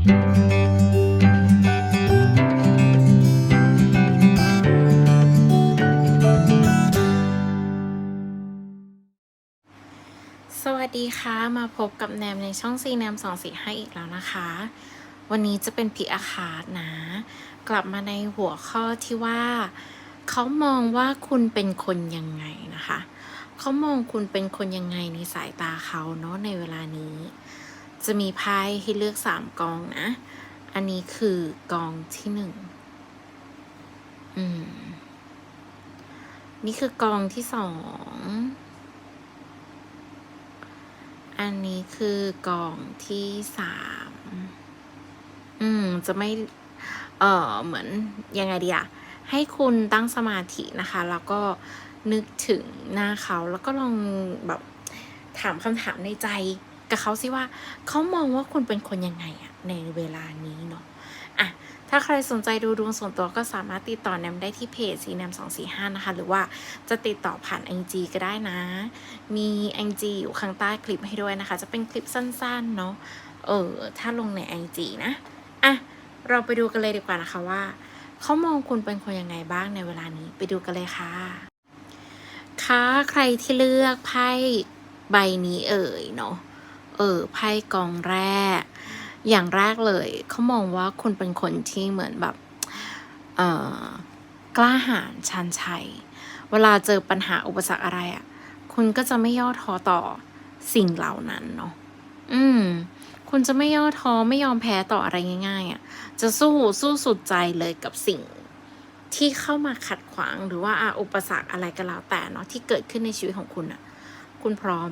สวัสดีค่ะ มาพบกับแนมในช่องซีแนมสองสี่ให้อีกแล้วนะคะ วันนี้จะเป็นพิอาคาดนะ กลับมาในหัวข้อที่ว่า เขามองว่าคุณเป็นคนยังไงนะคะ เขามองคุณเป็นคนยังไงในสายตาเขาเนาะในเวลานี้ จะมีไพ่ให้เลือกสามกองนะ อันนี้คือกองที่หนึ่งอืม นี่คือกองที่สอง อันนี้คือกองที่สาม อืม จะไม่ เออเหมือนยังไงดีอะให้คุณตั้งสมาธินะคะ แล้วก็นึกถึงหน้าเขา แล้วก็ลองแบบถามคำถามในใจ กับเขาสิว่าเขามองว่าคุณเป็นคนยังไงอะในเวลานี้เนาะอะถ้าใครสนใจดูดวงส่วนตัวก็สามารถติดต่อแนมได้ที่เพจสีแนมสองสี่ห้านะคะ หรือว่าจะติดต่อผ่านไอจีก็ได้นะ มีไอจีอยู่ข้างใต้คลิปให้ด้วยนะคะ จะเป็นคลิปสั้นๆเนาะเออถ้าลงในไอจีนะอะเราไปดูกันเลยดีกว่านะคะว่าเขามองคุณเป็นคนยังไงบ้างในเวลานี้ไปดูกันเลยค่ะ ค่ะ ใครที่เลือกไพ่ใบนี้เอ่ยเนาะ เออไพ่กองแรก อย่างแรกเลยเขามองว่าคุณเป็นคนที่เหมือนแบบเออกล้าหาญชันชัย เวลาเจอปัญหาอุปสรรคอะไรอะ่ะ คุณก็จะไม่ย่อท้อต่อสิ่งเหล่านั้นเนาะอืม คุณจะไม่ย่อท้อไม่ยอมแพ้ต่ออะไรง่าย ๆอะ่ะ จะสู้สู้สุดใจเลยกับสิ่งที่เข้ามาขัดขวางหรือว่าอุปสรรคอะไรก็แล้วแต่เนาะที่เกิดขึ้นในชีวิตของคุณอะ่ะ คุณพร้อม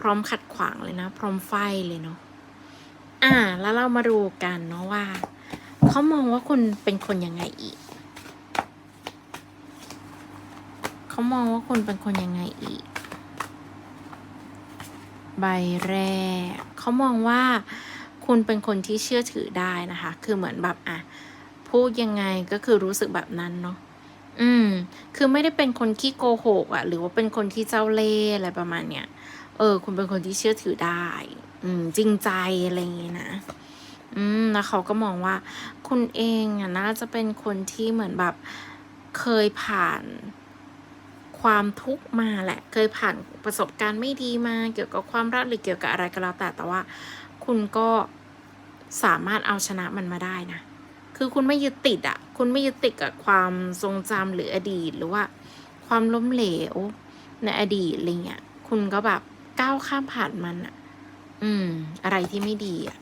พร้อมขัดขวางเลยนะ พร้อมไฟเลยเนาะอ่า แล้วเรามาดูกันเนาะว่าเขามองว่าคุณเป็นคนยังไงอีกเขามองว่าคุณเป็นคนยังไงอีก ใบแรกเขามองว่าคุณเป็นคนที่เชื่อถือได้นะคะ คือเหมือนแบบอะพูดยังไงก็คือรู้สึกแบบนั้นเนาะอืม คือไม่ได้เป็นคนขี้โกหกอะหรือว่าเป็นคนที่เจ้าเล่ห์อะไรประมาณเนี้ย เออ คุณเป็นคนที่เชื่อถือได้ อืม จริงใจอะไรอย่างงี้ยนะ อืม แล้วเขาก็มองว่า คุณเองอะน่าจะเป็นคนที่เหมือนแบบเคยผ่านความทุกข์มาแหละ เคยผ่านประสบการณ์ไม่ดีมา เกี่ยวกับความรักหรือเกี่ยวกับอะไรก็แล้วแต่ แต่ว่า คุณก็สามารถเอาชนะมันมาได้นะ คือคุณไม่ยึดติดอะคุณไม่ยึดติดกับความทรงจำหรืออดีตหรือว่า ความล้มเหลวในอดีตอะไรเงี้ย คุณก็แบบ ก้าวข้ามผ่านมันอะอืม อะไรที่ไม่ดีอะ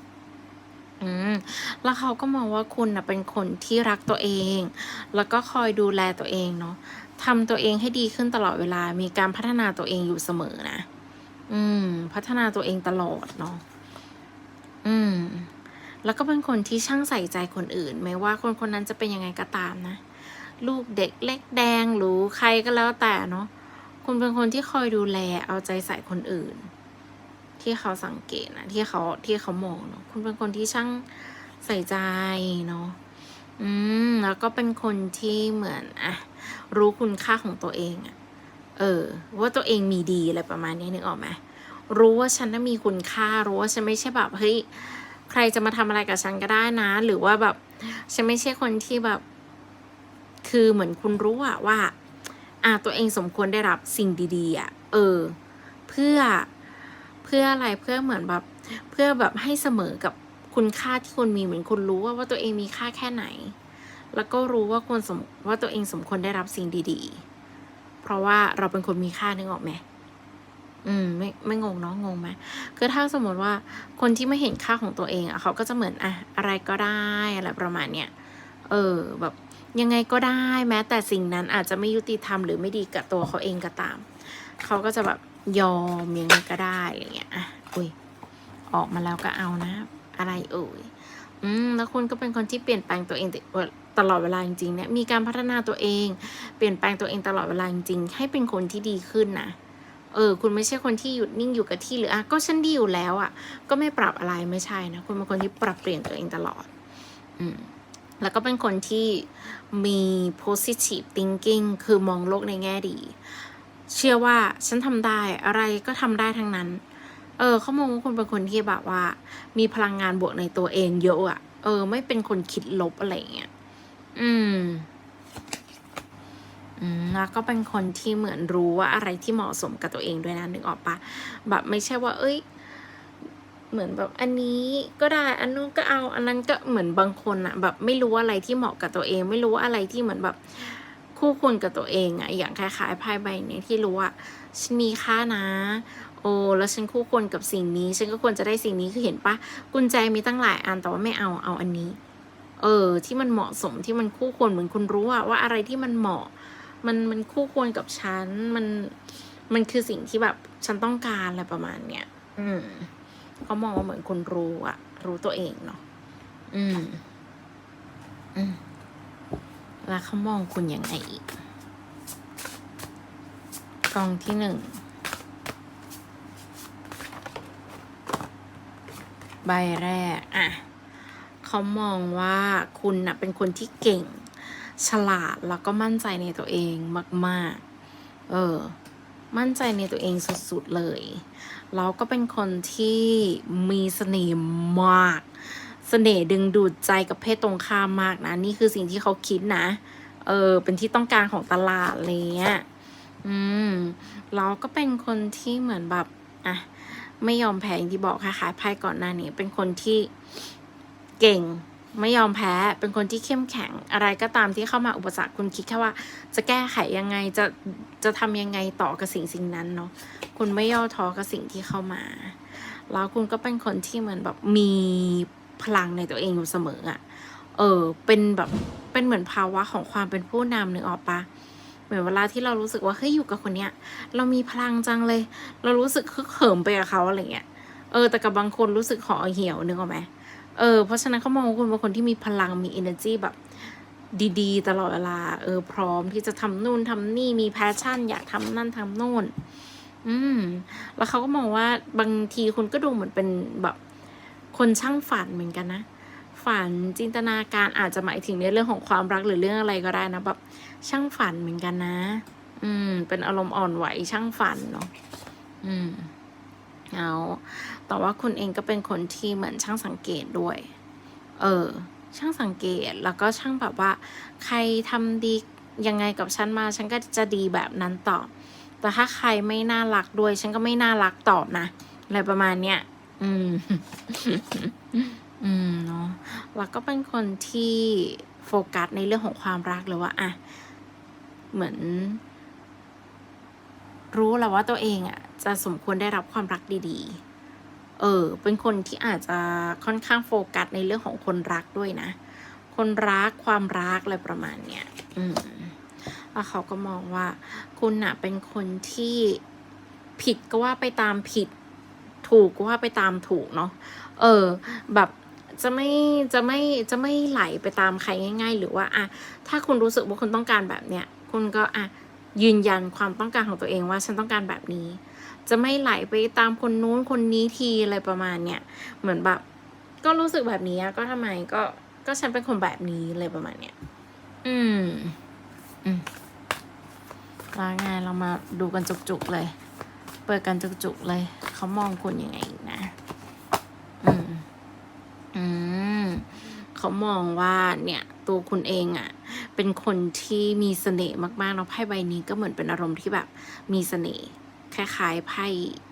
อืม แล้วเขาก็มองว่าคุณนะเป็นคนที่รักตัวเอง แล้วก็คอยดูแลตัวเองเนาะทำตัวเองให้ดีขึ้นตลอดเวลา มีการพัฒนาตัวเองอยู่เสมอนะ อืม พัฒนาตัวเองตลอดเนาะ อืม แล้วก็เป็นคนที่ช่างใส่ใจคนอื่น ไม่ว่าคนคนนั้นจะเป็นยังไงก็ตามนะ ลูกเด็กเล็กแดงหรือใครก็แล้วแต่เนาะ คุณเป็นคนที่คอยดูแลเอาใจใส่คนอื่น ที่เขาสังเกตนะที่เขาที่เขามองเนาะคุณเป็นคนที่ช่างใส่ใจเนาะอืมแล้วก็เป็นคนที่เหมือนอะรู้คุณค่าของตัวเองอะเออ ว่าตัวเองมีดีอะไรประมาณนี้นึกออกไหมรู้ว่าฉันน่ะมีคุณค่ารู้ว่าฉันไม่ใช่แบบเฮ้ยใครจะมาทำอะไรกับฉันก็ได้นะ หรือว่าแบบฉันไม่ใช่คนที่แบบ คือเหมือนคุณรู้อะว่า อะตัวเองสมควรได้รับสิ่งดีๆอะเออ เพื่อเพื่ออะไรเพื่อเหมือนแบบ เพื่อแบบให้เสมอกับคุณค่าที่คุณมีเหมือนคุณรู้ว่าว่าตัวเองมีค่าแค่ไหน แล้วก็รู้ว่าควรสมว่าตัวเองสมควรได้รับสิ่งดีๆ เพราะว่าเราเป็นคนมีค่านึกออกไหมอืมไม่ไม่งงเนาะงงไหมคือถ้าสมมติว่าคนที่ไม่เห็นค่าของตัวเองอะเขาก็จะเหมือนอะอะไรก็ได้อะไรประมาณเนี้ยเออแบบ ยังไงก็ได้แม้แต่สิ่งนั้นอาจจะไม่ยุติธรรมหรือไม่ดีกับตัวเขาเองก็ตาม เขาก็จะแบบยอมยังไงก็ได้อย่างเงี้ยอะอุ้ยออกมาแล้วก็เอานะ อะไรเอ่ยอืมแล้วคุณก็เป็นคนที่เปลี่ยนแปลงตัวเองตลอดเวลาจริงๆเนี่ยมีการพัฒนาตัวเอง เปลี่ยนแปลงตัวเองตลอดเวลาจริงๆให้เป็นคนที่ดีขึ้นนะเออ คุณไม่ใช่คนที่หยุดนิ่งอยู่กับที่หรืออะก็ฉันดีอยู่แล้วอะ ก็ไม่ปรับอะไรไม่ใช่นะคุณเป็นคนที่ปรับเปลี่ยนตัวเองตลอด อืม แล้วก็เป็นคนที่มี positive thinking คือมองโลกในแง่ดี เชื่อว่าฉันทำได้อะไรก็ทำได้ทั้งนั้น เออเขามองว่าคุณเป็นคนที่แบบว่า มีพลังงานบวกในตัวเองเยอะอะเออ ไม่เป็นคนคิดลบอะไรเงี้ย อืม อืม แล้วก็เป็นคนที่เหมือนรู้ว่าอะไรที่เหมาะสมกับตัวเองด้วยนะนึกออกปะแบบไม่ใช่ว่า เอ้ย เหมือนแบบอันนี้ก็ได้อันนู้นก็เอา อันนั้นก็เหมือนบางคนอะแบบไม่รู้อะไรที่เหมาะกับตัวเอง ไม่รู้อะไรที่เหมือนแบบคู่ควรกับตัวเองอะอย่างคล้ายๆไพ่ใบเนี้ยที่รู้ว่าฉันมีค่านะโอ้แล้วฉันคู่ควรกับสิ่งนี้ ฉันก็ควรจะได้สิ่งนี้คือเห็นปะกุญแจมีตั้งหลายอันแต่ว่าไม่เอาเอาอันนี้ เออ ที่มันเหมาะสมที่มันคู่ควรเหมือนคุณรู้อะว่าอะไรที่มันเหมาะ มันมันคู่ควรกับฉันมันมันคือสิ่งที่แบบฉันต้องการอะไรประมาณเนี้ยอืม เขามองว่าเหมือนคุณรู้อะรู้ตัวเองเนาะอืม อืมแล้วเขามองคุณยังไงอีกกองที่หนึ่งใบแรกอะเขามองว่าคุณน่ะเป็นคนที่เก่ง ฉลาดแล้วก็มั่นใจในตัวเองมาก ๆ เออ มั่นใจในตัวเองสุด ๆ เลย แล้วก็เป็นคนที่มีเสน่ห์มากเสน่ห์ดึงดูดใจกับเพศตรงข้ามมากนะ นี่คือสิ่งที่เขาคิดนะ เออ เป็นที่ต้องการของตลาดอะไรเงี้ย อืมแล้วก็เป็นคนที่เหมือนแบบอะไม่ยอมแพ้อย่างที่บอกค่ะขายไพ่ก่อนหน้านี้ เป็นคนที่เก่ง ไม่ยอมแพ้ เป็นคนที่เข้มแข็ง อะไรก็ตามที่เข้ามาอุปสรรคคุณคิดแค่ว่า จะแก้ไขยังไง จะจะทำยังไงต่อกับสิ่งสิ่งนั้นเนาะ คุณไม่ย่อท้อกับสิ่งที่เข้ามา แล้วคุณก็เป็นคนที่เหมือนแบบมีพลังในตัวเองอยู่เสมออะเออ เป็นแบบเป็นเหมือนภาวะของความเป็นผู้นำนึกออกปะเหมือนเวลาที่เรารู้สึกว่าเฮ้ยอยู่กับคนเนี้ย เรามีพลังจังเลย เรารู้สึกคึกเหิมไปกับเขาอะไรเงี้ย เออ แต่กับบางคนรู้สึกห่อเหี่ยวนึกออกไหมเเออ เพราะฉะนั้นเขามองว่าคุณเป็นคนที่มีพลังมี energy แบบดีๆ ตลอดเวลา เออ พร้อมที่จะทำนู่นทำนี่มีแพชชั่น อยากทำนั่นทำโน่น อืม แล้วเขาก็มองว่าบางทีคุณก็ดูเหมือนเป็นแบบคนช่างฝันเหมือนกันนะ ฝันจินตนาการอาจจะหมายถึงในเรื่องของความรักหรือเรื่องอะไรก็ได้นะแบบช่างฝันเหมือนกันนะ อืม เป็นอารมณ์อ่อนไหวช่างฝันเนาะ อืม เอา แต่ว่าคุณเองก็เป็นคนที่เหมือนช่างสังเกตด้วย เออ ช่างสังเกตแล้วก็ช่างแบบว่า ใครทำดียังไงกับฉันมา ฉันก็จะดีแบบนั้นตอบ แต่ถ้าใครไม่น่ารักด้วย ฉันก็ไม่น่ารักตอบนะอะไรประมาณเนี้ยอืม อืมเนาะแล้วก็เป็นคนที่โฟกัสในเรื่องของความรักเลยว่าอะเหมือน รู้แล้วว่าตัวเองอะจะสมควรได้รับความรักดี ๆ เออ เป็นคนที่อาจจะค่อนข้างโฟกัสในเรื่องของคนรักด้วยนะ คนรักความรักอะไรประมาณเนี้ย อืมแล้วเขาก็มองว่า คุณน่ะเป็นคนที่ผิดก็ว่าไปตามผิด ถูกก็ว่าไปตามถูกเนาะ เออ แบบจะไม่จะไม่จะไม่ไหลไปตามใครง่าย ๆ หรือว่าอะถ้าคุณรู้สึกว่าคุณต้องการแบบเนี้ย คุณก็อะ ยืนยันความต้องการของตัวเองว่าฉันต้องการแบบนี้ จะไม่ไหลไปตามคนนู้นคนนี้ทีอะไรประมาณเนี้ยเหมือนแบบ ก็รู้สึกแบบนี้ก็ทำไมก็ก็ฉันเป็นคนแบบนี้เลยประมาณเนี้ยอืมอืมแล้วไงเรามาดูกันจุกๆเลย เปิดกันจุกๆเลย เขามองคุณยังไงนะ อืม อืม เขามองว่าเนี่ยตัวคุณเองอะ่ะเป็นคนที่มีเสน่ห์มากๆแล้วไพ่ใบนี้ก็เหมือนเป็นอารมณ์ที่แบบมีเสน่ห์คล้ายๆไพ่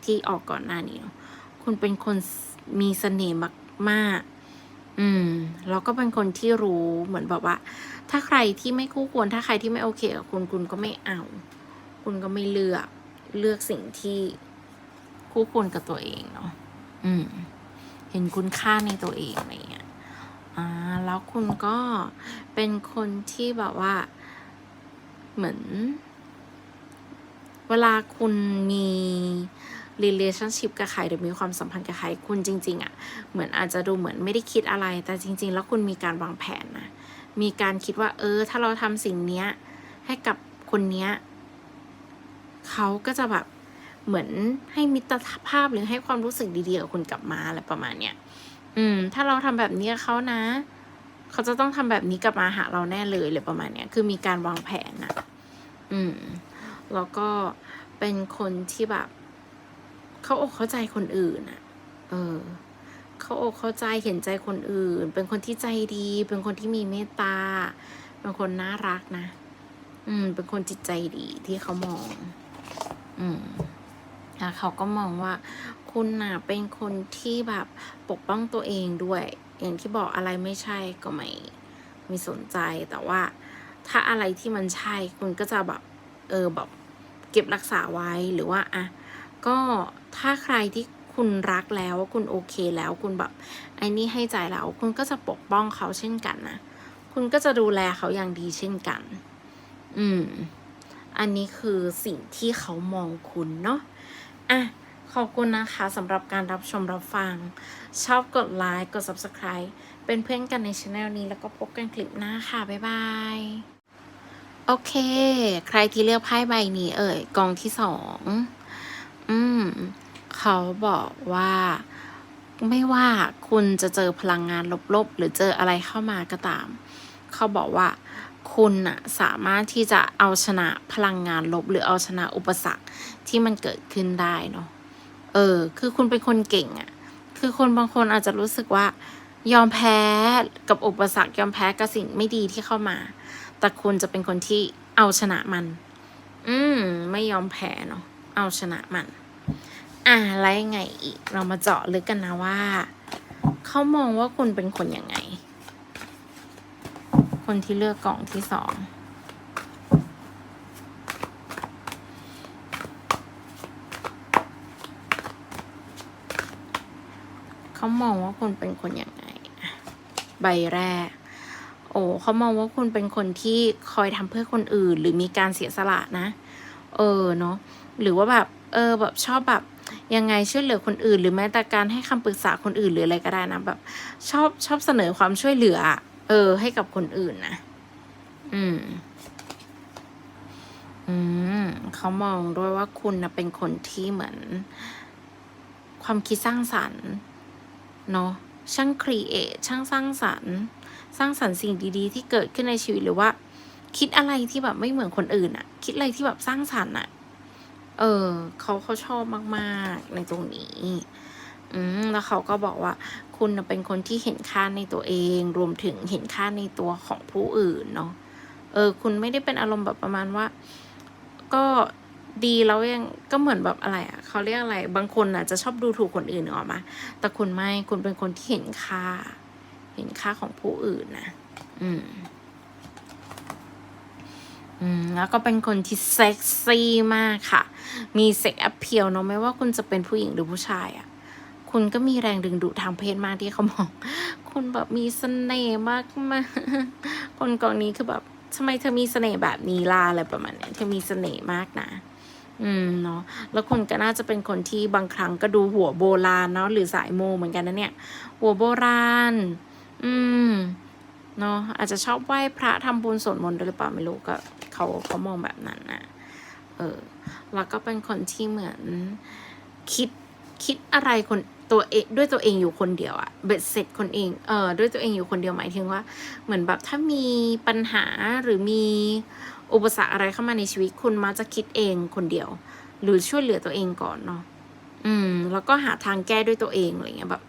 ที่ออกก่อนหน้านี้เนาะคุณเป็นคนมีเสน่ห์มากๆ อืมแล้วก็เป็นคนที่รู้เหมือนแบบว่า ถ้าใครที่ไม่คู่ควรถ้าใครที่ไม่โอเคกับคุณคุณก็ไม่เอา คุณก็ไม่เลือกเลือกสิ่งที่คู่ควรกับตัวเองเนาะอืม เห็นคุณค่าในตัวเองอะไรเงี้ย อ่าแล้วคุณก็เป็นคนที่แบบว่า เหมือน เวลาคุณมี relationship กับใครหรือมีความสัมพันธ์กับใครคุณจริง ๆอะ่ะ เหมือนอาจจะดูเหมือนไม่ได้คิดอะไร แต่จริง ๆ แล้วคุณมีการวางแผนนะมีการคิดว่า เออ ถ้าเราทำสิ่งเนี้ย ให้กับคนเนี้ยเขาก็จะแบบเหมือนให้มิตรภาพหรือให้ความรู้สึกดีๆกับคุณกลับมาอะไรประมาณเนี้ย อืม ถ้าเราทำแบบนี้กับเขานะ เขาจะต้องทำแบบนี้กลับมาหาเราแน่เลยเลยประมาณเนี้ย คือมีการวางแผนนะอืม แล้วก็เป็นคนที่แบบ เขาอกเข้าใจคนอื่นอะเออ เขาอกเข้าใจเห็นใจคนอื่น เป็นคนที่ใจดี เป็นคนที่มีเมตตา เป็นคนน่ารักนะ อืม เป็นคนจิตใจดีที่เขามอง อืมแล้วเขาก็มองว่า คุณน่ะเป็นคนที่แบบปกป้องตัวเองด้วย อย่างที่บอกอะไรไม่ใช่ก็ไม่ไม่สนใจแต่ว่า ถ้าอะไรที่มันใช่คุณก็จะแบบเออแบบเก็บรักษาไว้หรือว่าอะก็ถ้าใครที่คุณรักแล้วคุณโอเคแล้วคุณแบบไอ้นี่ให้ใจแล้ว คุณก็จะปกป้องเขาเช่นกันนะคุณก็จะดูแลเขาอย่างดีเช่นกัน อืม อันนี้คือสิ่งที่เขามองคุณเนาะอะ ขอบคุณนะคะสำหรับการรับชมรับฟัง ชอบกดไลค์กด Subscribe เป็นเพื่อนกันในช anel นี้แล้วก็พบกันคลิปหน้าค่ะ บ๊ายบาย โอเค ใครที่เลือกไพ่ใบนี้เอ่ยกองที่สองอืม เขาบอกว่าไม่ว่าคุณจะเจอพลังงานลบๆ หรือเจออะไรเข้ามาก็ตาม เขาบอกว่าคุณน่ะสามารถที่จะเอาชนะพลังงานลบ หรือเอาชนะอุปสรรคที่มันเกิดขึ้นได้เนาะ เออ คือคุณเป็นคนเก่งอะ่ะ คือคนบางคนอาจจะรู้สึกว่า ยอมแพ้กับอุปสรรคยอมแพ้กับสิ่งไม่ดีที่เข้ามา แต่คุณจะเป็นคนที่เอาชนะมัน อืม ไม่ยอมแพ้เนาะ เอาชนะมัน อ่าแล้วยังไงอีก เรามาเจาะลึกกันนะว่า เขามองว่าคุณเป็นคนยังไง คนที่เลือกกล่องที่สอง เขามองว่าคุณเป็นคนยังไง ใบแรก โอ้เขามองว่าคุณเป็นคนที่คอยทำเพื่อคนอื่น หรือมีการเสียสละนะ เออเนาะหรือว่าแบบเออแบบชอบแบบยังไงช่วยเหลือคนอื่น หรือแม้แต่การให้คำปรึกษาคนอื่นหรืออะไรก็ได้นะแบบชอบชอบเสนอความช่วยเหลือ เออ ให้กับคนอื่นนะอืม อืมเขามองด้วยว่าคุณนะเป็นคนที่เหมือน ความคิดสร้างสรรค์ เนาะช่างครีเอทช่างสร้างสรรค์ สร้างสรรค์สิ่งดีๆ ที่เกิดขึ้นในชีวิตหรือว่า คิดอะไรที่แบบไม่เหมือนคนอื่นอะคิดอะไรที่แบบสร้างสรรค์อะเออเขาเขาชอบมากๆในตรงนี้ อืมแล้วเขาก็บอกว่า คุณเป็นคนที่เห็นค่าในตัวเอง รวมถึงเห็นค่าในตัวของผู้อื่นเนาะเออ คุณไม่ได้เป็นอารมณ์แบบประมาณว่า ก็ ดีแล้วยังก็เหมือนแบบอะไรอะ่ะเขาเรียกอะไร บางคนอะจะชอบดูถูกคนอื่นออกมา แต่คุณไม่คุณเป็นคนที่เห็นค่า เห็นค่าของผู้อื่นนะอืมอืมแล้วก็เป็นคนที่เซ็กซี่มากค่ะ มีเซ็กแอ p เพียวเนาะไม่ว่าคุณจะเป็นผู้หญิงหรือผู้ชายอะ่ะ คุณก็มีแรงดึงดูดทางเพศมากที่เขามอง คุณแบบมีเสน่ห์มากมากคนกองนี้คือแบบทำไมเธอมีเสน่ห์แบบนี้ล่ะอะไรประมาณนี้เธอมีเสน่ห์มากนะ อืมเนาะแล้วคุณก็น่าจะเป็นคนที่บางครั้งก็ดูหัวโบราณเนาะหรือสายโมเหมือนกันนะเนี่ย หัวโบราณ อืมเนาะอาจจะชอบไหว้พระทำบุญสวดมนต์ด้วยหรือเปล่าไม่รู้ก็เขาเขามองแบบนั้นนะเออแล้วก็เป็นคนที่เหมือนคิดคิดอะไรคนตัวเองด้วยตัวเองอยู่คนเดียวอะเบ็ดเสร็จคนเองเออด้วยตัวเองอยู่คนเดียวหมายถึงว่า เหมือนแบบถ้ามีปัญหาหรือมี อุปสรรคอะไรเข้ามาในชีวิตคุณมักจะคิดเองคนเดียว หรือช่วยเหลือตัวเองก่อนเนาะอืม แล้วก็หาทางแก้ด้วยตัวเองอะไรเงี้ยแบบ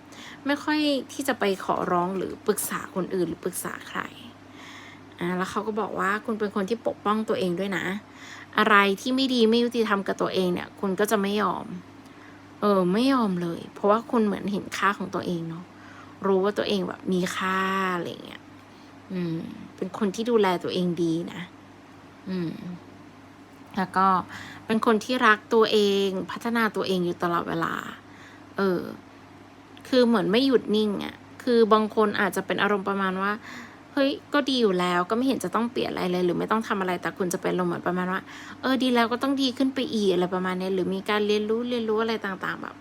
ไม่ค่อยที่จะไปขอร้องหรือปรึกษาคนอื่นหรือปรึกษาใครอ่าแล้วเขาก็บอกว่าคุณเป็นคนที่ปกป้องตัวเองด้วยนะ อะไรที่ไม่ดีไม่ยุติธรรมกับตัวเองเนี่ย คุณก็จะไม่ยอม เออ ไม่ยอมเลย เพราะว่าคุณเหมือนเห็นค่าของตัวเองเนาะรู้ว่าตัวเองแบบมีค่าอะไรเงี้ย อืม เป็นคนที่ดูแลตัวเองดีนะ อืมแล้วก็เป็นคนที่รักตัวเอง พัฒนาตัวเองอยู่ตลอดเวลา เออ คือเหมือนไม่หยุดนิ่งอะ่ะ คือบางคนอาจจะเป็นอารมณ์ประมาณว่า เฮ้ย ก็ดีอยู่แล้ว ก็ไม่เห็นจะต้องเปลี่ยนอะไรเลย หรือไม่ต้องทำอะไร แต่คุณจะเป็นลมณ์เหมือนประมาณว่า เออ ดีแล้วก็ต้องดีขึ้นไปอีกอะไรประมาณนี้ หรือมีการเรียนรู้เรียนรู้อะไรต่างๆ แบบ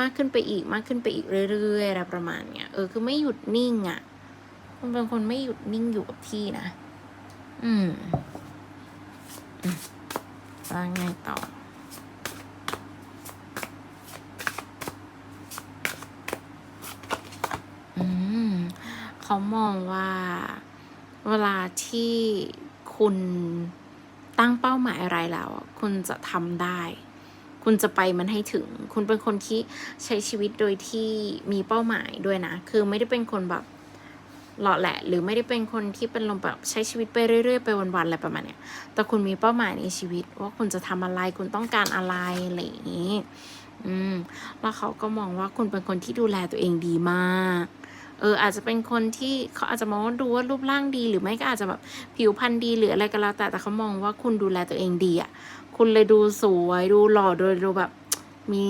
มากขึ้นไปอีก มากขึ้นไปอีกเรื่อยๆ อะไรประมาณเนี้ย เออ คือไม่หยุดนิ่งอะ่ะ คุณเป็นคนไม่หยุดนิ่งอยู่กับที่นะ อืม อืมแล้วไงต่อ อืม เขามองว่า เวลาที่คุณตั้งเป้าหมายอะไรแล้ว คุณจะทำได้ คุณจะไปมันให้ถึง คุณเป็นคนที่ใช้ชีวิตโดยที่มีเป้าหมายด้วยนะ คือไม่ได้เป็นคนแบบ หล่อแหละ หรือไม่ได้เป็นคนที่เป็นลมแบบใช้ชีวิตไปเรื่อยๆไปวันๆอะไรประมาณเนี้ยแต่คุณมีเป้าหมายในชีวิต ว่าคุณจะทำอะไรคุณต้องการอะไรอะไรอย่างนี้อืมแล้วเขาก็มองว่าคุณเป็นคนที่ดูแลตัวเองดีมากเอออาจจะเป็นคนที่เขาอาจจะมองว่าดูว่ารูปร่างดี หรือไม่ก็อาจจะแบบผิวพรรณดีหรืออะไรก็แล้วแต่แต่เขามองว่าคุณดูแลตัวเองดีอะคุณเลยดูสวยดูหล่อโดยดูแบบมี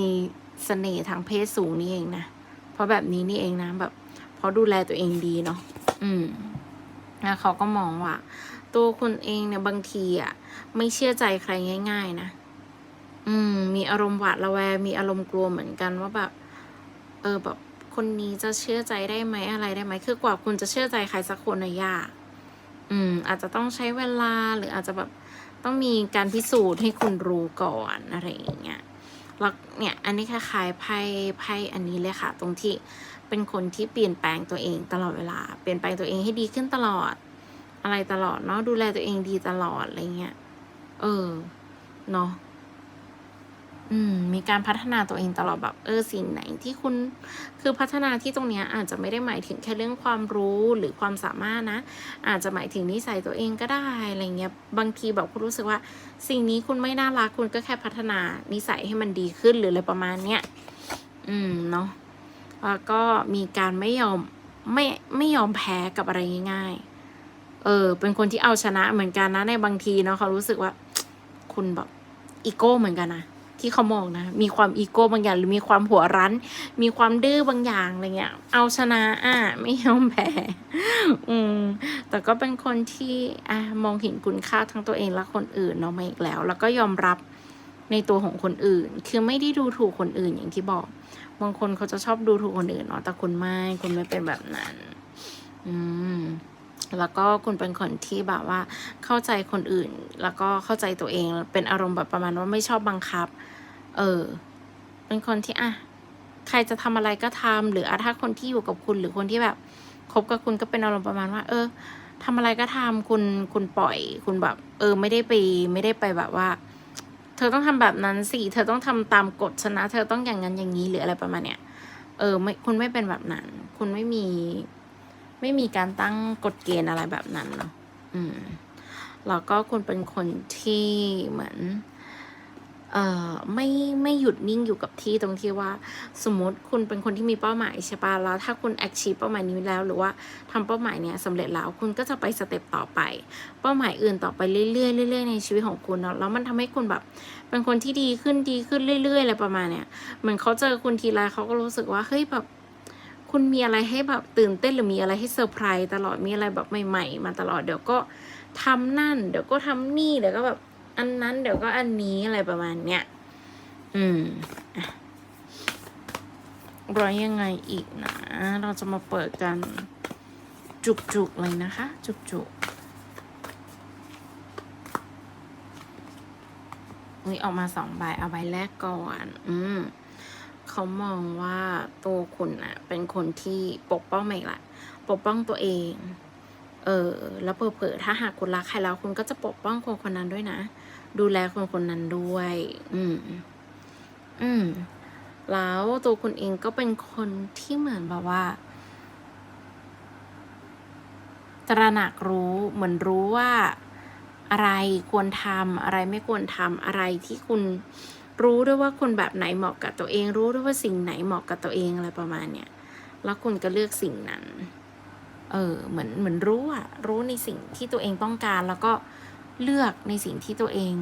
เสน่ห์ทางเพศสูงนี่เองนะเพราะแบบนี้นี่เองนะแบบเพราะดูแลตัวเองดีเนาะ อืมแล้วเขาก็มองว่า ตัวคุณเองเนี่ยบางทีอะ ไม่เชื่อใจใครง่าย ๆ นะ อืม มีอารมณ์หวาดระแวงมีอารมณ์กลัวเหมือนกันว่าแบบ เออแบบคนนี้จะเชื่อใจได้ไหมอะไรได้ไหมคือกว่าคุณจะเชื่อใจใครสักคนนะยากอืม อาจจะต้องใช้เวลาหรืออาจจะแบบต้องมีการพิสูจน์ให้คุณรู้ก่อนอะไรอย่างเงี้ย แล้วเนี่ยอันนี้คล้ายๆไพ่ไพ่อันนี้เลยค่ะ ตรงที่เป็นคนที่เปลี่ยนแปลงตัวเองตลอดเวลา เปลี่ยนแปลงตัวเองให้ดีขึ้นตลอด อะไรตลอดเนาะดูแลตัวเองดีตลอดอะไรเงี้ยเออเนาะ อืมมีการพัฒนาตัวเองตลอดแบบเออสิ่งไหนที่คุณคือพัฒนาที่ตรงเนี้ยอาจจะไม่ได้หมายถึงแค่เรื่องความรู้หรือความสามารถนะ อาจจะหมายถึงนิสัยตัวเองก็ได้อะไรเงี้ยบางทีแบบคุณรู้สึกว่า สิ่งนี้คุณไม่น่ารักคุณก็แค่พัฒนานิสัยให้มันดีขึ้นหรืออะไรประมาณเนี้ยอืมเนาะแล้วก็มีการไม่ยอมไม่ไม่ยอมแพ้กับอะไรง่ายๆ เออ เป็นคนที่เอาชนะเหมือนกันนะในบางทีเนาะเขารู้สึกว่า คุณแบบอีโก้เหมือนกันนะ ที่เขามองนะ มีความอีโก้บางอย่าง หรือมีความหัวรั้น มีความดื้อบางอย่างอะไรเงี้ย เอาชนะอะไม่ยอมแพ้อืมแต่ก็เป็นคนที่อะมองเห็นคุณค่าทั้งตัวเองและคนอื่นเนาะมาอีกแล้ว แล้วก็ยอมรับในตัวของคนอื่น คือไม่ได้ดูถูกคนอื่นอย่างที่บอก บางคนเขาจะชอบดูถูกคนอื่นเนาะ แต่คุณไม่คุณไม่เป็นแบบนั้น อืมแล้วก็คุณเป็นคนที่แบบว่าเข้าใจคนอื่น แล้วก็เข้าใจตัวเองเป็นอารมณ์แบบประมาณว่าไม่ชอบบังคับ เออ เป็นคนที่อะใครจะทำอะไรก็ทำหรืออะถ้าคนที่อยู่กับคุณหรือคนที่แบบคบกับคุณก็เป็นอารมณ์ประมาณว่า เออทำอะไรก็ทำคุณคุณปล่อย คุณแบบ เออ ไม่ได้ไป ไม่ได้ไปแบบว่า เธอต้องทำแบบนั้นสิเธอต้องทำตามกฎชนะ เธอต้องอย่างนั้นอย่างนี้หรืออะไรประมาณเนี้ยเออ ไม่คุณไม่เป็นแบบนั้น คุณไม่มี ไม่มีการตั้งกฎเกณฑ์อะไรแบบนั้นเนาะอืมแล้วก็คุณเป็นคนที่เหมือน ไม่ไม่หยุดนิ่งอยู่กับที่ตรงที่ว่า สมมติคุณเป็นคนที่มีเป้าหมายใช่ปะแล้วถ้าคุณ achieve เป้าหมายนี้แล้ว หรือว่าทำเป้าหมายเนี้ยสำเร็จแล้วคุณก็จะไปสเต็ปต่อไป เป้าหมายอื่นต่อไปเรื่อยๆเรื่อยๆในชีวิตของคุณเนาะแล้วมันทำให้คุณแบบเป็นคนที่ดีขึ้นดีขึ้นเรื่อยๆอะไรประมาณเนี้ยเหมือนเขาเจอคุณทีไรเขาก็รู้สึกว่าเฮ้ยแบบคุณมีอะไรให้แบบตื่นเต้นหรือมีอะไรให้เซอร์ไพรส์ตลอดมีอะไรแบบใหม่ ๆ มาตลอดเดี๋ยวก็ทำนั่น เดี๋ยวก็ทำนี่เดี๋ยวก็แบบ อันนั้นเดี๋ยวก็อันนี้อะไรประมาณเนี้ย อืมอะร้อยยังไงอีกนะ เราจะมาเปิดกันจุกๆเลยนะคะ จุกๆนี่ออกมาสองใบ เอาใบแรกก่อน อืมเขามองว่าตัวคุณอะเป็นคนที่ปกป้องไม่ละ ปกป้องตัวเอง เออ แล้วเผลอๆถ้าหากคุณรักใครแล้วคุณก็จะปกป้องคนคนนั้นด้วยนะ ดูแลคนคนนั้นด้วย อืม อืม แล้วตัวคุณเองก็เป็นคนที่เหมือนแบบว่า ตระหนักรู้เหมือนรู้ว่า อะไรควรทำอะไรไม่ควรทำอะไรที่คุณรู้ด้วยว่าคุณแบบไหนเหมาะกับตัวเอง รู้ด้วยว่าสิ่งไหนเหมาะกับตัวเองอะไรประมาณเนี้ยแล้วคุณก็เลือกสิ่งนั้น เออ เหมือนเหมือนรู้อะรู้ในสิ่งที่ตัวเองต้องการแล้วก็ เลือกในสิ่งที่ตัวเอง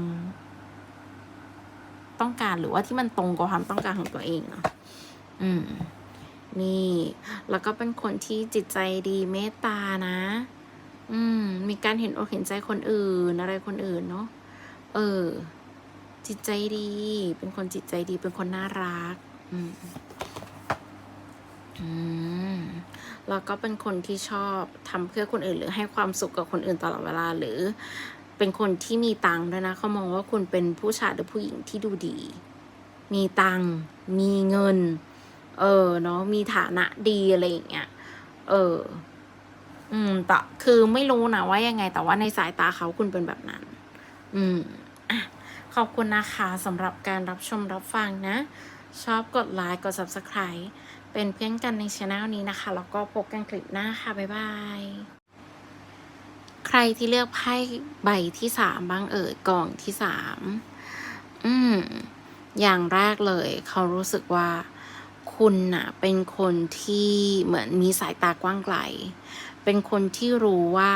ต้องการหรือว่าที่มันตรงกับความต้องการของตัวเองเนาะอืม นี่ แล้วก็เป็นคนที่จิตใจดีเมตตานะ อืม มีการเห็นอกเห็นใจคนอื่น อะไรคนอื่นเนาะเออ จิตใจดี เป็นคนจิตใจดีเป็นคนน่ารัก อืมอืมแล้วก็เป็นคนที่ชอบทำเพื่อคนอื่นหรือให้ความสุขกับคนอื่นตลอดเวลาหรือ เป็นคนที่มีตังค์ด้วยนะเขามองว่าคุณเป็นผู้ชายหรือผู้หญิงที่ดูดี มีตังค์มีเงิน เออเนาะมีฐานะดีอะไรอย่างเงี้ยเออ อืมแต่คือไม่รู้นะว่ายังไง แต่ว่าในสายตาเขาคุณเป็นแบบนั้น อืมอะขอบคุณนะคะสำหรับการรับชมรับฟังนะ ชอบกดไลค์กด Subscribe เป็นเพื่อนกันในช anel นี้นะคะ แล้วก็พบกันคลิปหน้าค่ะ บ๊ายบาย ใครที่เลือกไพ่ใบที่สามบ้างเอ่ยกล่องที่สามอืม อย่างแรกเลย เขารู้สึกว่า คุณน่ะ เป็นคนที่เหมือนมีสายตากว้างไกล เป็นคนที่รู้ว่า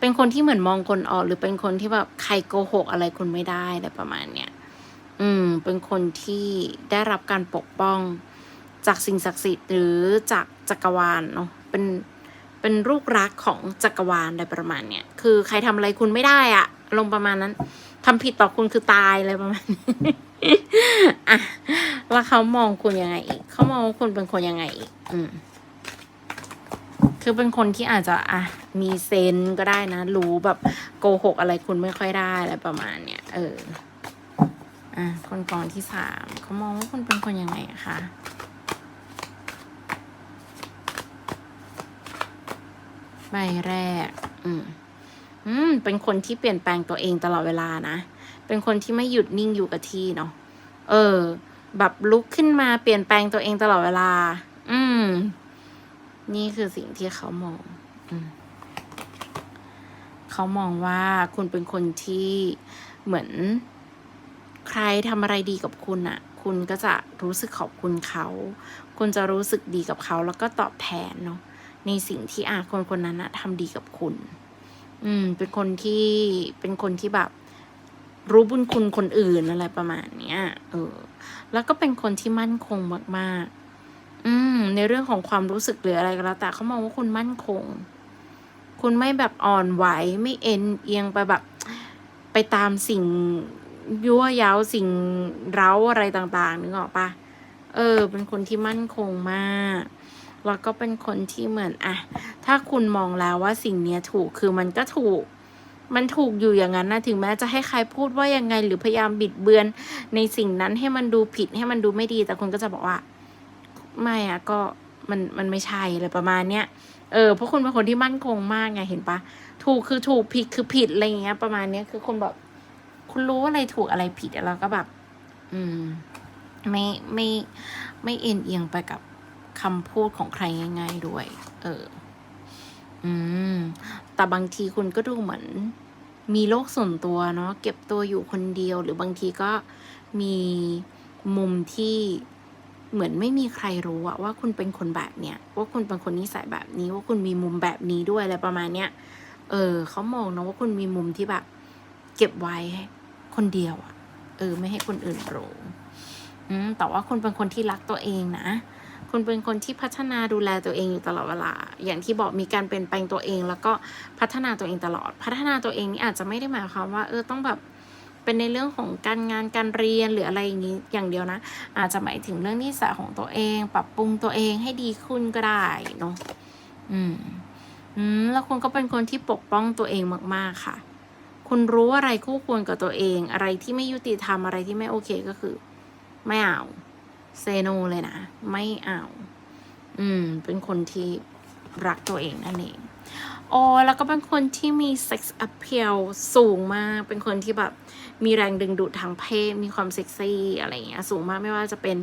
เป็นคนที่เหมือนมองคนออก หรือเป็นคนที่แบบใครโกหกอะไรคุณไม่ได้อะไรประมาณเนี้ยอืม เป็นคนที่ได้รับการปกป้องจากสิ่งศักดิ์สิทธิ์หรือจากจักรวาลเนาะเป็น เป็นลูกรักของจักรวาลอะไรประมาณเนี้ยคือใครทำอะไรคุณไม่ได้อะลงประมาณนั้นทำผิดต่อคุณคือตายอะไรประมาณนี้อะแล้วเขามองคุณยังไงอีกเขามองว่าคุณเป็นคนยังไงอีก อืมคือเป็นคนที่อาจจะอะมีเซนก็ได้นะ รู้แบบโกหกอะไรคุณไม่ค่อยได้อะไรประมาณเนี้ยเอออะคนกองที่สามเขามองว่าคุณเป็นคนยังไงอะคะ ใบแรก อืม อืม เป็นคนที่เปลี่ยนแปลงตัวเองตลอดเวลานะ เป็นคนที่ไม่หยุดนิ่งอยู่กับที่เนาะ เออ แบบลุกขึ้นมาเปลี่ยนแปลงตัวเองตลอดเวลา อืม นี่คือสิ่งที่เขามอง อืม เขามองว่าคุณเป็นคนที่เหมือน ใครทำอะไรดีกับคุณอะคุณก็จะรู้สึกขอบคุณเขา คุณจะรู้สึกดีกับเขาแล้วก็ตอบแทนเนาะ ในสิ่งที่อาคนคนนั้นอะทำดีกับคุณ อืม เป็นคนที่เป็นคนที่แบบ รู้บุญคุณคนอื่นอะไรประมาณเนี้ย เออ แล้วก็เป็นคนที่มั่นคงมากๆ อืม ในเรื่องของความรู้สึกหรืออะไรก็แล้วแต่เขามองว่าคุณมั่นคง คุณไม่แบบอ่อนไหวไม่เอ็นเอียงไปแบบ ไปตามสิ่งยั่วย้าวสิ่งเร้าอะไรต่างๆนึกออกปะเออ เป็นคนที่มั่นคงมาก แล้วก็เป็นคนที่เหมือนอะถ้าคุณมองแล้วว่าสิ่งเนี้ยถูกคือมันก็ถูก มันถูกอยู่อย่างนั้นนะถึงแม้จะให้ใครพูดว่ายังไงหรือพยายามบิดเบือนในสิ่งนั้นให้มันดูผิดให้มันดูไม่ดี แต่คุณก็จะบอกว่า ไม่อะก็มันมันไม่ใช่อะไรประมาณเนี้ยเออเพราะคุณเป็นคนที่มั่นคงมากไงเห็นปะถูกคือถูกผิดคือผิดอะไรเงี้ย ประมาณเนี้ยคือคนแบบคุณรู้อะไรถูกอะไรผิดแล้วก็แบบ อืม ไม่ไม่ไม่เอ็นเอียงไปกับ คำพูดของใครง่าย ๆด้วย เออ อืม แต่บางทีคุณก็ดูเหมือน มีโลกส่วนตัวเนาะ เก็บตัวอยู่คนเดียว หรือบางทีก็มีมุมที่เหมือนไม่มีใครรู้อะว่าคุณเป็นคนแบบเนี้ย ว่าคุณเป็นคนนิสัยแบบนี้ ว่าคุณมีมุมแบบนี้ด้วยอะไรประมาณเนี้ย เออ เขามองนะว่าคุณมีมุมที่แบบ เก็บไว้คนเดียวอะเออ ไม่ให้คนอื่นรู้อืมแต่ว่าคุณเป็นคนที่รักตัวเองนะ คุณเป็นคนที่พัฒนาดูแลตัวเองอยู่ตลอดเวลา อย่างที่บอกมีการเปลี่ยนแปลงตัวเอง แล้วก็พัฒนาตัวเองตลอด พัฒนาตัวเองนี่อาจจะไม่ได้หมายความว่า เออต้องแบบเป็นในเรื่องของการงานการเรียนหรืออะไรอย่างนี้อย่างเดียวนะ อาจจะหมายถึงเรื่องนิสัยของตัวเอง ปรับปรุงตัวเองให้ดีขึ้นก็ได้เนาะอืมอืมแล้วคุณก็เป็นคนที่ปกป้องตัวเองมาก ๆค่ะ คุณรู้อะไรคู่ควรกับตัวเอง อะไรที่ไม่ยุติธรรมอะไรที่ไม่โอเคก็คือ ไม่เอา เซโนเลยนะ ไม่เอา อืม เป็นคนที่รักตัวเองนั่นเองโอ้แล้วก็เป็นคนที่มี sex appeal สูงมาก เป็นคนที่แบบมีแรงดึงดูดทางเพศ มีความเซ็กซี่อะไรอย่างเงี้ย สูงมากไม่ว่าจะเป็น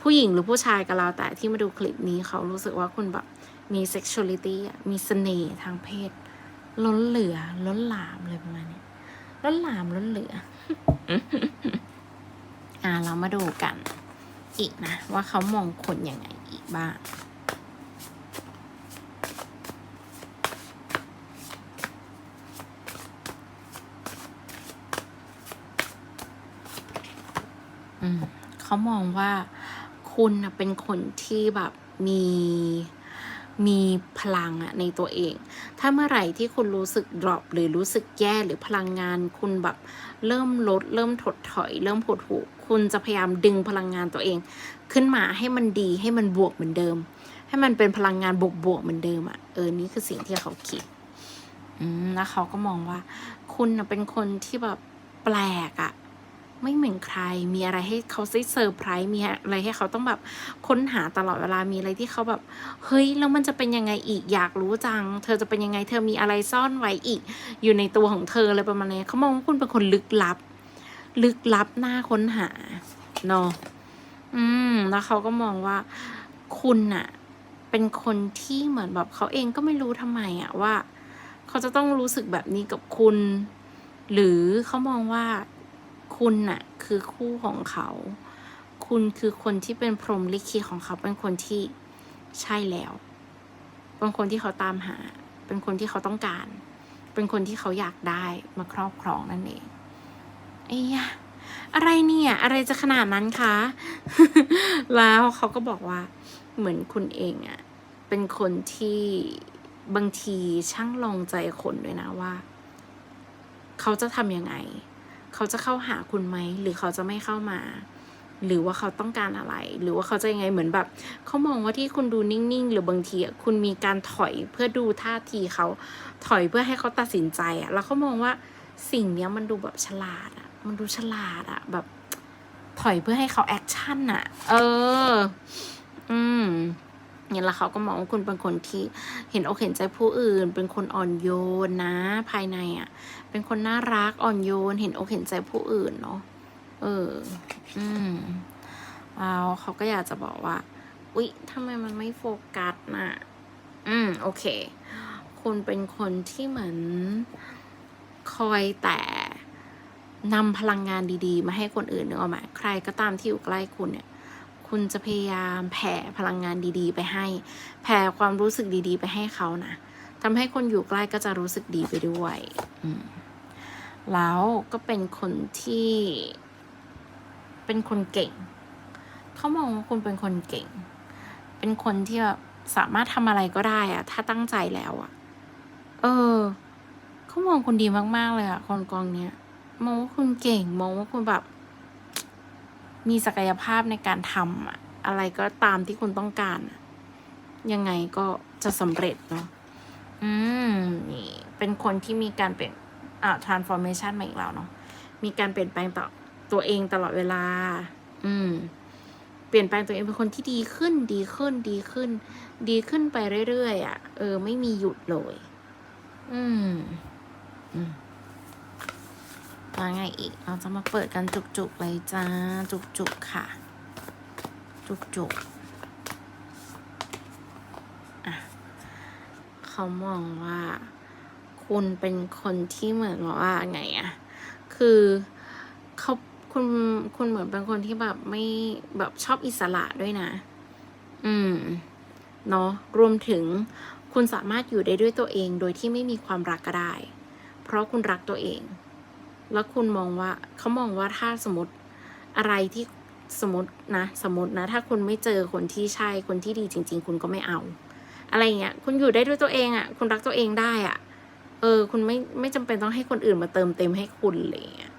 ผู้หญิงหรือผู้ชายก็แล้วแต่ที่มาดูคลิปนี้เขารู้สึกว่าคุณแบบมี sexuality อะมีเสน่ห์ทางเพศ ล้นเหลือ ล้นหลามเลยประมาณนี้ ล้นหลามล้นเหลือ อ่าเรามาดูกัน อีกนะ ว่าเขามองคนยังไงอีกบ้างอืมเขามองว่าคุณเป็นคนที่แบบมี มีพลังอะในตัวเอง ถ้าเมื่อไหร่ที่คุณรู้สึกดรอปหรือรู้สึกแย่หรือพลังงาน คุณแบบเริ่มลด เริ่มถดถอย เริ่มหดหู่คุณจะพยายามดึงพลังงานตัวเอง ขึ้นมาให้มันดีให้มันบวกเหมือนเดิม ให้มันเป็นพลังงานบวกบวกเหมือนเดิมอะเออนี่คือสิ่งที่เขาคิดอืมแล้วเขาก็มองว่า คุณเป็นคนที่แบบแปลกอะ ไม่เหมือนใคร มีอะไรให้เขาได้เซอร์ไพรส์มีอะไรให้เขาต้องแบบค้นหาตลอดเวลามีอะไรที่เขาแบบเฮ้ยแล้วมันจะเป็นยังไงอีกอยากรู้จัง เธอจะเป็นยังไงเธอมีอะไรซ่อนไว้อีก อยู่ในตัวของเธออะไรประมาณนี้เขามองว่าคุณเป็นคนลึกลับ ลึกลับหน่าค้นหาเนาะอืมแล้วเขาก็มองว่าคุณน่ะเป็นคนที่เหมือนแบบเขาเองก็ไม่รู้ทำไมอะว่า เขาจะต้องรู้สึกแบบนี้กับคุณ หรือเขามองว่า คุณน่ะคือคู่ของเขา คุณคือคนที่เป็นพรหมลิขิตของเขา เป็นคนที่ใช่แล้ว เป็นคนที่เขาตามหา เป็นคนที่เขาต้องการ เป็นคนที่เขาอยากได้มาครอบครองนั่นเองไอ้ยะอะไรเนี่ย อะไรจะขนาดนั้นคะ แล้วเขาก็บอกว่า เหมือนคุณเองอะเป็นคนที่บางทีช่างลองใจคนด้วยนะว่า เขาจะทำยังไง เขาจะเข้าหาคุณไหมหรือเขาจะไม่เข้ามา หรือว่าเขาต้องการอะไร หรือว่าเขาจะยังไงเหมือนแบบเขามองว่าที่คุณดูนิ่งๆ หรือบางทีคุณมีการถอยเพื่อดูท่าทีเขาถอยเพื่อให้เขาตัดสินใจอะแล้วเขามองว่าสิ่งเนี้ยมันดูแบบฉลาดอะมันดูฉลาดอะแบบถอยเพื่อให้เขาแอคชั่นอะเออ อืมเนี่ยแล้วเขาก็มองว่าคุณเป็นคนที่เห็นอกเห็นใจผู้อื่น เป็นคนอ่อนโยนนะ ภายในอะ่ะ เป็นคนน่ารักอ่อนโยน เห็นอกเห็นใจผู้อื่นเนาะ เออ อืมแล้วเขาก็อยากจะบอกว่า อุ๊ยทำไมมันไม่โฟกัสน่ะ อืม โอเค คุณเป็นคนที่เหมือนคอยแต่นำพลังงานดีๆ มาให้คนอื่นนึกออกไหมใครก็ตามที่อยู่ใกล้คุณเนี่ย คุณจะพยายามแผ่พลังงานดีๆ ไปให้ แผ่ความรู้สึกดีๆ ไปให้เขานะทำให้คนอยู่ใกล้ก็จะรู้สึกดีไปด้วย อืม แล้วก็เป็นคนที่เป็นคนเก่ง เขามองว่าคุณเป็นคนเก่ง เป็นคนที่แบบสามารถทำอะไรก็ได้อะถ้าตั้งใจแล้วอะเออ เขามองคุณดีมากๆเลยอะคนกองเนี้ย มองว่าคุณเก่ง มองว่าคุณแบบ มีศักยภาพในการทำอะอะไรก็ตามที่คุณต้องการ ยังไงก็จะสำเร็จเนาะ อืม นี่ เป็นคนที่มีการเปลี่ยน อ่า transformation มาอีกแล้วเนาะมีการเปลี่ยนแปลงต่อตัวเองตลอดเวลา อืม เปลี่ยนแปลงตัวเองเป็นคนที่ดีขึ้น ดีขึ้น ดีขึ้น ดีขึ้นไปเรื่อยๆอะ เออ ไม่มีหยุดเลย อืม อืมว่าไงอีก เราจะมาเปิดกันจุกๆเลยจ้า จุกๆค่ะ จุกๆอะ เขามองว่า คุณเป็นคนที่เหมือนว่าไงอะคือเขาคุณคุณเหมือนเป็นคนที่แบบไม่แบบชอบอิสระด้วยนะ อืม เนาะรวมถึงคุณสามารถอยู่ได้ด้วยตัวเองโดยที่ไม่มีความรักก็ได้ เพราะคุณรักตัวเอง แล้วคุณมองว่าเขามองว่าถ้าสมมติอะไรที่สมมตินะ สมมตินะ ถ้าคุณไม่เจอคนที่ใช่คนที่ดีจริง ๆ คุณก็ไม่เอา อะไรเงี้ย คุณอยู่ได้ด้วยตัวเองอะ่ะ คุณรักตัวเองได้อะ่ะ เออ คุณไม่ไม่จำเป็นต้องให้คนอื่นมาเติมเต็มให้คุณอะไรเงี้ย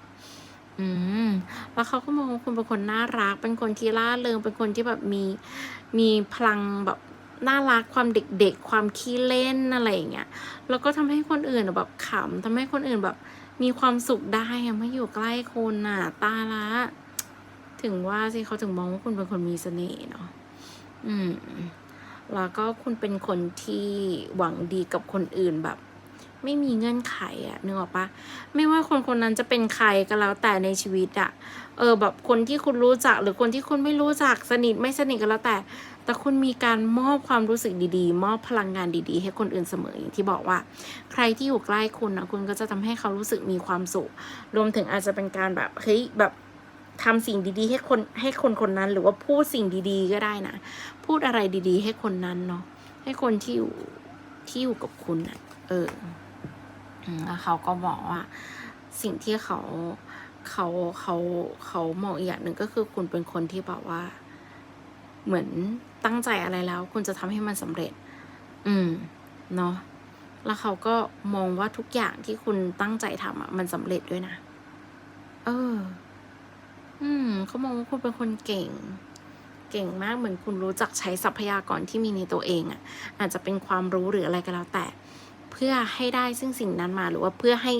อืมแล้วเขาก็มองว่าคุณเป็นคนน่ารัก เป็นคนที่ล่าเริง เป็นคนที่แบบมีมีพลังแบบน่ารักความเด็กๆ ความขี้เล่นอะไรอย่างเงี้ย แล้วก็ทำให้คนอื่นอะแบบขำทำให้คนอื่นแบบ มีความสุขได้อะไม่อยู่ใกล้คุณน่ะ ตาละ ถึงว่าสิเขาถึงมองว่าคุณเป็นคนมีเสน่ห์เนาะ อืม แล้วก็คุณเป็นคนที่หวังดีกับคนอื่นแบบ ไม่มีเงื่อนไขอะนึกออกปะไม่ว่าคนคนนั้นจะเป็นใครก็แล้วแต่ในชีวิตอะเออแบบคนที่คุณรู้จักหรือคนที่คุณไม่รู้จักสนิทไม่สนิทก็แล้วแต่ แต่คุณมีการมอบความรู้สึกดีๆ มอบพลังงานดีๆ ให้คนอื่นเสมออย่างที่บอกว่า ใครที่อยู่ใกล้คุณนะคุณก็จะทำให้เขารู้สึกมีความสุข รวมถึงอาจจะเป็นการแบบเฮ้ยแบบทำสิ่งดีๆ ให้คนให้คนคนนั้น หรือว่าพูดสิ่งดีๆ ก็ได้นะ พูดอะไรดีๆ ให้คนนั้นเนาะให้คนที่อยู่ที่อยู่กับคุณอะเออ แล้วเขาก็บอกว่าสิ่งที่เขาเขาเขาเขามองอีกอย่างหนึ่งก็คือคุณเป็นคนที่แบบว่า เหมือนตั้งใจอะไรแล้ว คุณจะทำให้มันสำเร็จ อืมเนาะแล้วเขาก็มองว่าทุกอย่างที่คุณตั้งใจทำอะ มันสำเร็จด้วยนะ เออ อืมเขามองว่าคุณเป็นคนเก่ง เก่งมากเหมือนคุณรู้จักใช้ทรัพยากรที่มีในตัวเองอะ อาจจะเป็นความรู้หรืออะไรก็แล้วแต่ พื่อให้ได้ซึ่งสิ่งนั้นมาหรือว่าเพื่อให้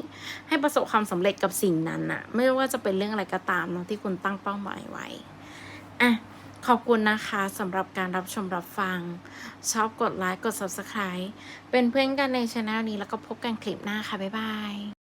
ให้ประสบความสำเร็จกับสิ่งนั้นอะไม่ว่าจะเป็นเรื่องอะไรก็ตามเนาะที่คุณตั้งเป้าหมายไว้อะขอบคุณนะคะสำหรับการรับชมรับฟัง ชอบกดไลค์กด subscribe เป็นเพื่อนกันในช anel นี้แล้วก็พบกันคลิปหน้าค่ะ บ๊ายบาย